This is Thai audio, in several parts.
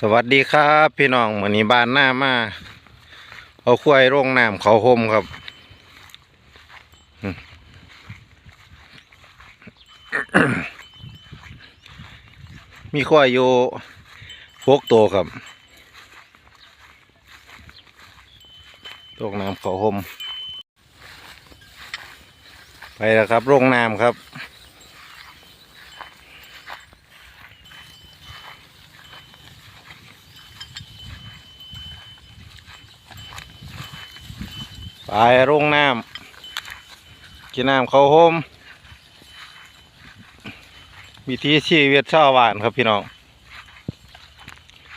สวัสดีครับ พี่น้องวันนี้บ้านหน้ามาเอาควายโรงน้ำเขาห่มครับมีควายอยู่หกตัวครับโรงน้ำเขาห่มไปแล้วครับโรงน้ำครับ ไปโรงน้ำกินน้ำเขาวห่มวิธีชีวิตชาวบ้านครับพี่น้อง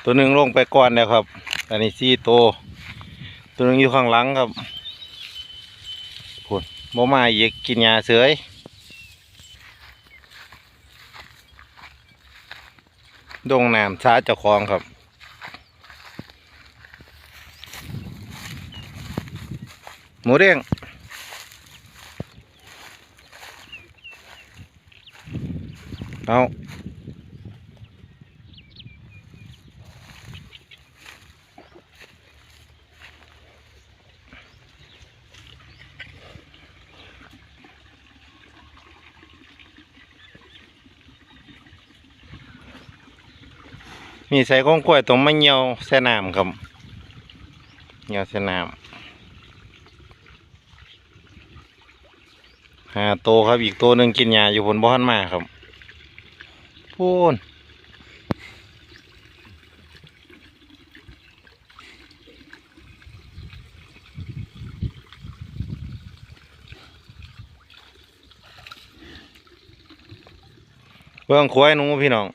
ตัวหนึ่งลงไปก่อนแล้วครับ อันนี้สี่ตัวตัวหนึ่งอยู่ข้างหลังครับพูดบ่มาอีกกินยาเสยดงน้ำชาเจ้าของครับ หมูเด้งเอามีใส่ก้องกล้วยตรงมะเหี่ยวแซ่น้ำครับเหี่ยวแซ่น้ำ หาโตครับอีกตัวหนึ่งกินยาอยู่บนบ้านมาครับพูนเบื้องควายนูพี่น้อง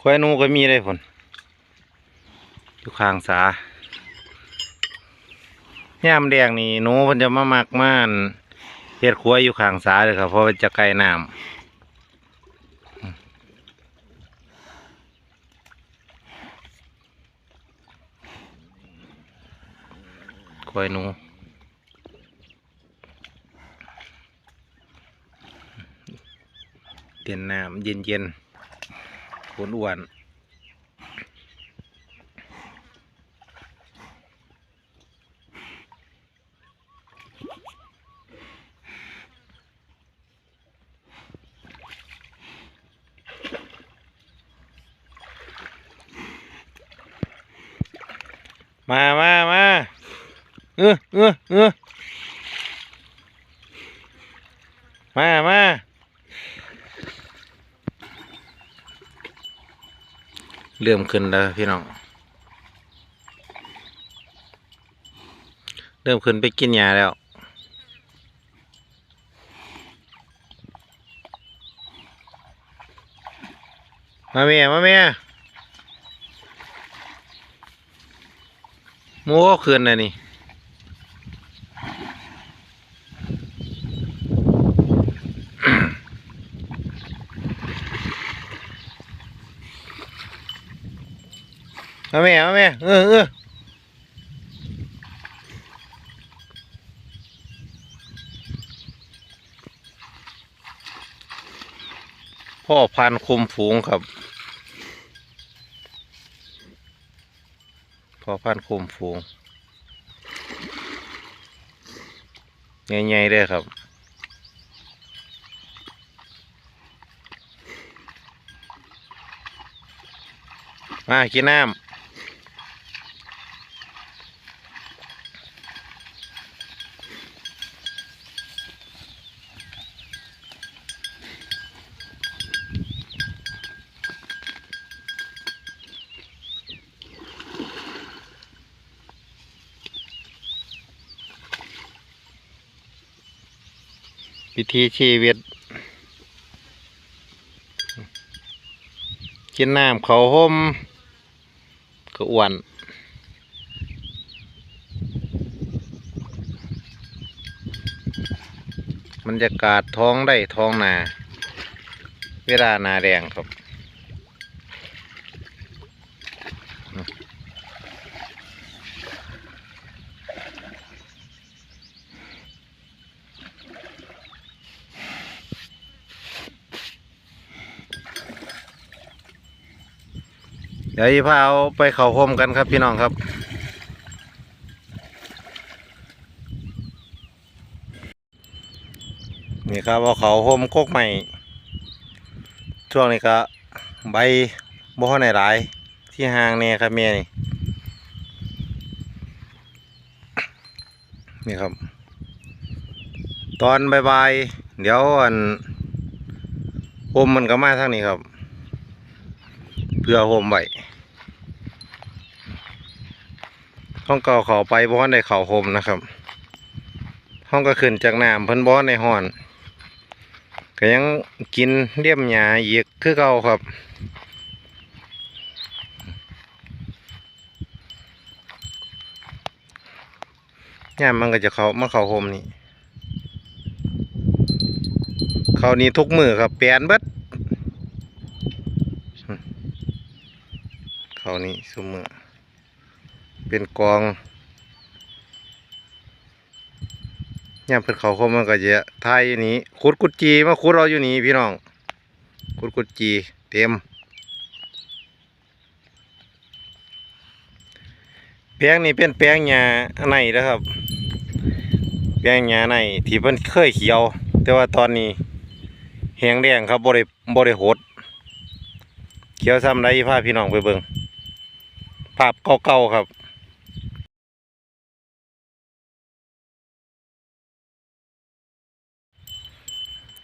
ควายนูก็มีได้ผลอยู่ข้างสาย่ามแดงนี่นูเพิ่นจะมามักม่าน เฮ็ดครัวอยู่ข้างสาเลยครับเพราะว่าจะไกลน้ำคอยหนูเตียนน้ำเย็นเย็นอ้วน มามามาเออเออเออมามาเริ่มขึ้นแล้วพี่น้อง เริ่มขึ้นไปกินยาแล้ว มาเมียมาเมีย หมูก็คืนนะนี่มาแม่มาแม่เออเออพ่อพันคุมฝูงครับ พอพันคุมฟูงใหญ่ๆได้ครับมากินน้ำ วิธีชีวิตกินน้ำเขาห่มก็อ้วนบรรยากาศท้องได้ท้องนา เวลานาแดงครับ เดี๋ยวอีพาเอาไปเข่าโฮมกันครับพี่น้องครับ นี่ครับเอาเขาโฮมโคกใหม่ ช่วงนี้ก็ใบบ่ค่อไหนหลาย ที่ห่างเนี่ยครับเมียนี่นี่ครับ ตอนบายๆเดี๋ยวอันโฮมมันก็มาทางนี้ครับ เพื่อโฮมไว้ห้องเก่าเขาไปบ่ทันได้เขาโฮมนะครับ ห้องก็ขึ้นจากน้ำเพิ่นบ่ทันได้ฮ้อนก็ยังกินเลี่ยมหญ้าอีกคือเก่าครับยามมันก็จะเขามาเขาโฮมนี่เขานี่ทุกมือครับเปลนเบิดอืมเขา นี่สุมือเป็นกองยามเพิ่นเขาโฮมมันก็จะทยอยู่นี้ขุดกุดจีมาขุดเราอยู่นี่พี่น้องขุดกุดจีเต็มแปลงนี่เป็นแปลงหญ้าในนะครับ แปลงหญ้าในที่เพิ่นเคยเขียว แต่ว่าตอนนี้แห้งแดงครับบ่ได้บ่ได้หดเขียวซ้ำได้พาพี่น้องไปเบิ่ง ภาพเก่าๆครับ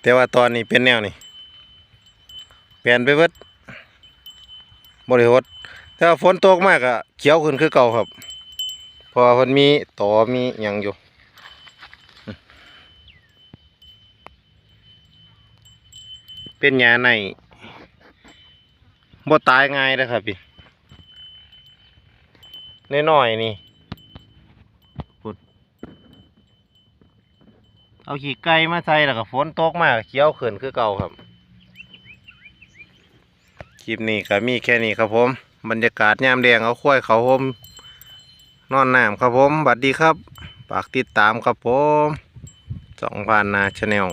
แต่ว่าตอนนี้เป็นแนวนี้เปลี่ยนไปเบิดบ่ได้หดแต่ว่าฝนตกมากอะเขียวขึ้นคือเก่าครับพราะว่าเพิ่นมีต่อมีหยังอยู่ เป็นหญ้าในบ่ตายง่ายนะครับพี่ น้อยๆนี่พุดเอาขี้ไก่มาใส่แล้วก็ฝนตกมากเขียวขึ้นคือเก่าครับ คลิปนี้ก็มีแค่นี้ครับผม บรรยากาศยามแดงเอาควายเขาผมนอนน้ำครับผม บัดดีครับฝากติดตามครับผมสองพันนาชาแนล